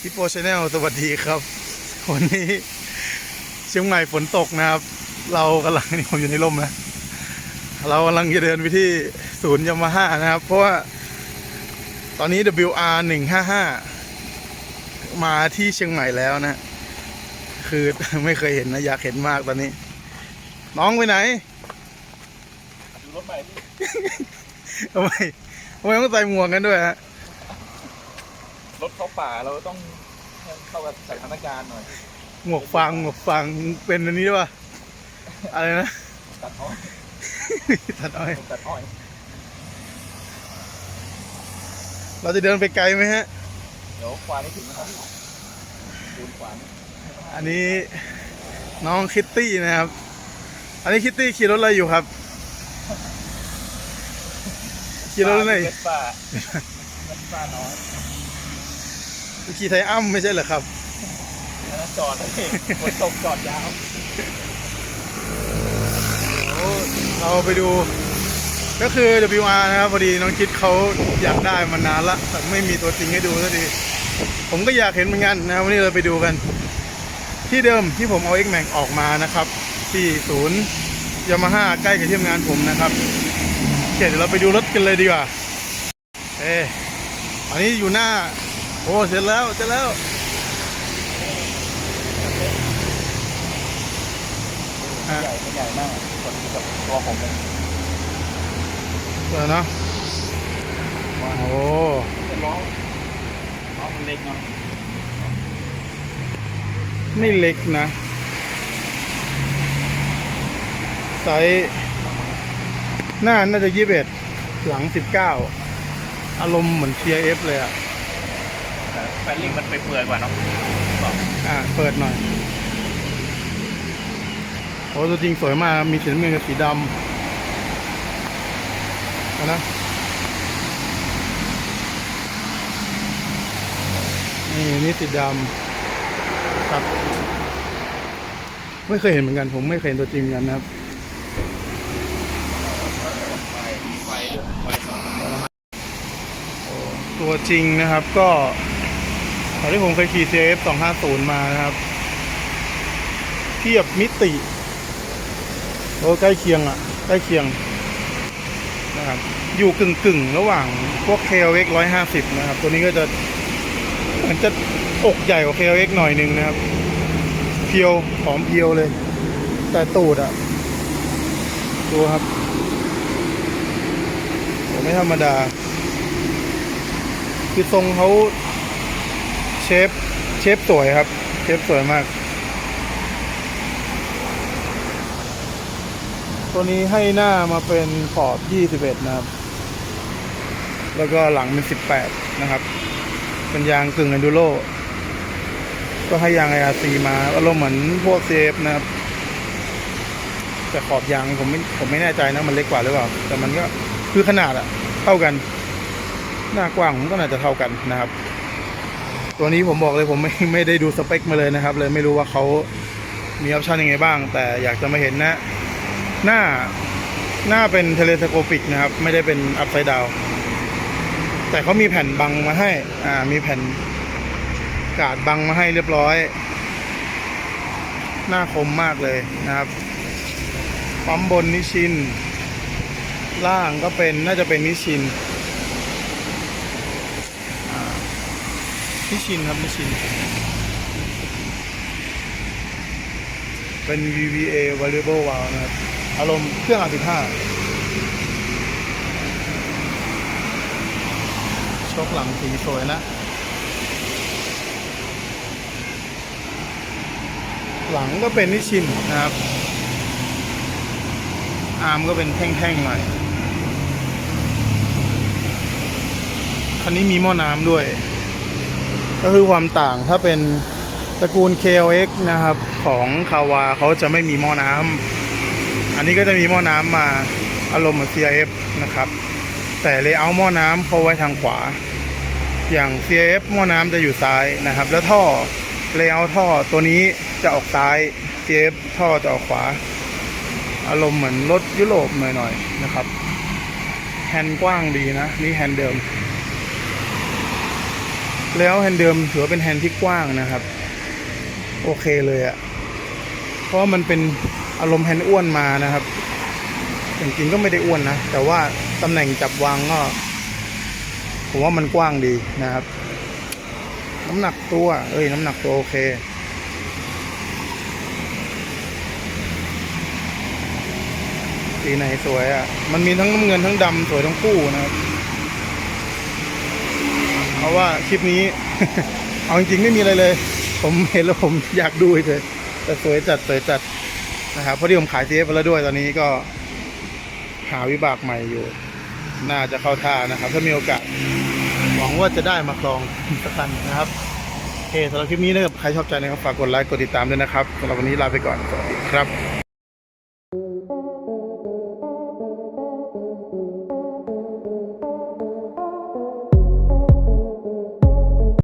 ชาแนลสวัสดีครับ วันนี้เชียงใหม่ฝนตกนะครับ เรากำลังนี่ผมอยู่ในร่มนะ เรากำลังจะเดินไปที่ศูนย์ยามาฮ่านะครับ เพราะว่าตอนนี้ WR 155มาที่เชียงใหม่แล้วนะ คือไม่เคยเห็นนะ อยากเห็นมากตอนนี้ น้องไปไหนดูรถใหม่พี่ทำไมทำไมต้องใส่หมวกกันด้วยฮะรถ เข้าป่าเราต้องให้เข้ากับสถานการณ์หน่อยหมวกฟางหมวกฟางเป็นอันนี้ด้วยป่ะอะไรนะ ตัดอ้อยตัดอ้อยตัดอ้อย เราจะเดินไปไกลไหมฮะ เดี๋ยวควายไม่ถึงนะครับดูนขวานอันนี้น้องคิตตี้นะครับ อันนี้คิตตี้ขี่รถอะไรอยู่ครับ ขี่รถอะไรเวสป้าเวสป้าน้อย ขี่ไทยอ้ำไม่ใช่เหรอครับอันนั้นจอดเลยฝนตกจอดยาวเราไปดู ก็คือ WR นะครับพอดีน้องคิดเขาอยากได้มานานละแต่ไม่มีตัวจริงให้ดูสักทีผมก็อยากเห็นเหมือนกันนะครับวันนี้เราไปดูกัน ที่เดิมที่ผมเอา X Max ออกมานะครับ ที่ศูนย์ยามาฮ่าใกล้กับที่ทำงานผมนะครับโอเคเดี๋ยวเราไปดูรถกันเลยดีกว่า เอ๊อันนี้อยู่หน้า โอ้เสร็จแล้วเสร็จแล้วใหญ่เป็นใหญ่มากคนกับตัวผมเลยเออเนาะโอ้เป็นล้อล้อมันเล็กเนาะไม่เล็กนะไซส์หน้าน่าจะยี่สิบเอ็ดหลังสิบเก้าอารมณ์เหมือน TF เลยอะแต่แฟลิงมันไปเปื่อยกว่าเนาะบอกอะเปิดหน่อยโอ้ตัวจริงสวยมากมีสีน้ำเงินกับสีดำนะนี่นี่สีดำครับ ไม่เคยเห็นเหมือนกัน ผมไม่เคยเห็นตัวจริงเหมือนกันนะครับตัวจริงนะครับก็ ตอนที่ผมเคยขี่ CF 250 มานะครับ เทียบมิติโอ้ใกล้เคียงอะ ใกล้เคียงนะครับอยู่กึ่งกึ่งๆระหว่างพวก KLX 150 นะครับ ตัวนี้ก็จะมือนจะอกใหญ่กว่า KLX หน่อยหนึงนะครับ เพียวหอมเพียวเลย แต่ตูดอะดูครับโอ้ไม่ธรรมดา คือทรงเขา ชฟ เชฟสวยครับ เชฟสวยมาก ตัวนี้ให้หน้ามาเป็นขอบ 21 นะครับ แล้วก็หลังเป็น 18 นะครับ เป็นยางกึ่งอนดูโรก็ให้ยาง IRC มาอารมณ์เหมือนพวก CF นะครับ แต่ขอบยางผมไม่ผมไม่แน่ใจนะมันเล็กกว่าหรือเปล่า แต่มันก็คือขนาดอะเท่ากัน หน้ากว้างผมก็น่าจะเท่ากันนะครับ ตัวนี้ผมบอกเลยผมไม่ไม่ได้ดูสเปคมาเลยนะครับ เลยไม่รู้ว่าเขามีออปชันยังไงบ้าง แต่อยากจะมาเห็นนะ หน้าหน้าเป็นเทเลสโคปิกนะครับ ไม่ได้เป็นอัพไซด์ดาวแต่เขามีแผ่นบังมาให้อ่ามีแผ่นกาดบังมาให้เรียบร้อย หน้าคมมากเลยนะครับปั๊มบนนิชิน ล่างก็เป็นน่าจะเป็นนิชิน นิชินครับนิชิน เป็น VVA variable valve นะครับ อารมณ์เครื่อง R15 ชกหลังสีสวยนะหลังก็เป็นนิชินนะครับ อาร์มก็เป็นแท่งๆหน่อย คันนี้มีหม้อน้ำด้วย ก็คือความต่างถ้าเป็นตระกูล KLX นะครับ ของคาวาเขาจะไม่มีหม้อน้ำอันนี้ก็จะมีหม้อน้ำมาอารมณ์เหมือน CIF นะครับ แต่เลเยอร์หม้อน้ำเขาไว้ทางขวา อย่าง CIF หม้อน้ำจะอยู่ซ้ายนะครับ แล้วท่อเลเยอร์ท่อตัวนี้จะออกซ้าย CIF ท่อจะออกขวา อารมณ์เหมือนรถยุโรปหน่อยๆนะครับแฮนด์กว้างดีนะ นี่แฮนด์เดิม แล้วแฮนด์เดิมถือว่าเป็นแฮนด์ที่กว้างนะครับ โอเคเลยอะเพราะมันเป็นอารมณ์แฮนด์อ้วนมานะครับจริงๆก็ไม่ได้อ้วนนะ แต่ว่าตำแหน่งจับวางก็ ผมว่ามันกว้างดีนะครับ น้ำหนักตัว เอ้ย น้ำหนักตัวโอเคสีไหนสวยอะ่ะ มันมีทั้งน้ำเงินทั้งดำสวยทั้งคู่นะครับ เพราะว่าคลิปนี้ เอาจริงๆไม่มีอะไรเลย ผมเห็นแล้วผมอยากดูเลยแต่สวยจัดสวยจัดนะครับเพราะที่ผมขาย CF ไปแล้วด้วยตอนนี้ก็ หาวิบากใหม่อยู่ น่าจะเข้าท่านะครับ ถ้ามีโอกาสหวังว่าจะได้มาครองสักคันนะครับโอเคสำหรับคลิปนี้นะครับใครชอบใจนะครับฝากกดไลค์กดติดตามด้วยนะครับสำหรับวันนี้ลาไปก่อนสวัสดีครับ